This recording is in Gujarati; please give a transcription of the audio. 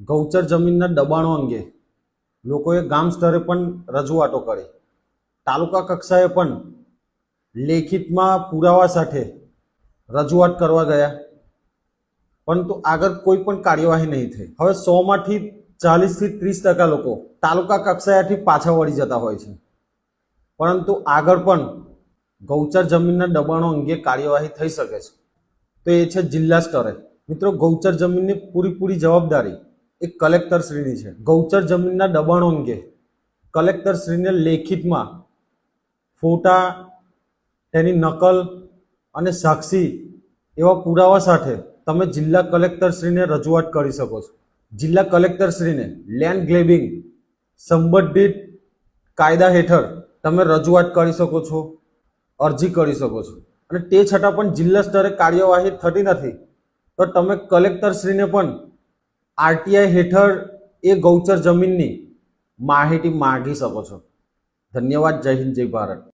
ગૌચર જમીનના દબાણો અંગે લોકોએ ગામ સ્તરે પણ રજૂઆતો કરી. તાલુકા કક્ષાએ પણ લેખિતમાં પુરાવા સાથે રજૂઆત કરવા ગયા. પરંતુ આગળ કોઈ પણ કાર્યવાહી નહીં થઈ. હવે સોમાંથી ચાલીસથી ત્રીસ ટકા લોકો તાલુકા કક્ષાએથી પાછા વળી જતા હોય છે. પરંતુ આગળ પણ ગૌચર જમીનના દબાણો અંગે કાર્યવાહી થઈ શકે છે. તો એ છે જિલ્લા સ્તરે. મિત્રો, ગૌચર જમીનની પૂરીપૂરી જવાબદારી એ કલેક્ટરશ્રીની છે. ગૌચર જમીનના દબાણો અંગે કલેક્ટરશ્રીને લેખિતમાં ફોટા, તેની નકલ અને સાક્ષી એવા પુરાવા સાથે તમે જિલ્લા કલેક્ટરશ્રીને રજૂઆત કરી શકો છો. જિલ્લા કલેક્ટરશ્રીને લેન્ડ ગ્લેબિંગ સંબંધિત કાયદા હેઠળ તમે રજૂઆત કરી શકો છો, અરજી કરી શકો છો. અને તે છતાં પણ જિલ્લા સ્તરે કાર્યવાહી થતી નથી. તો તમે કલેક્ટરશ્રીને પણ આરટીઆઈ હેઠળ એ ગૌચર જમીનની માહિતી માગી શકો છો. ધન્યવાદ જય હિન્દ જય ભારત.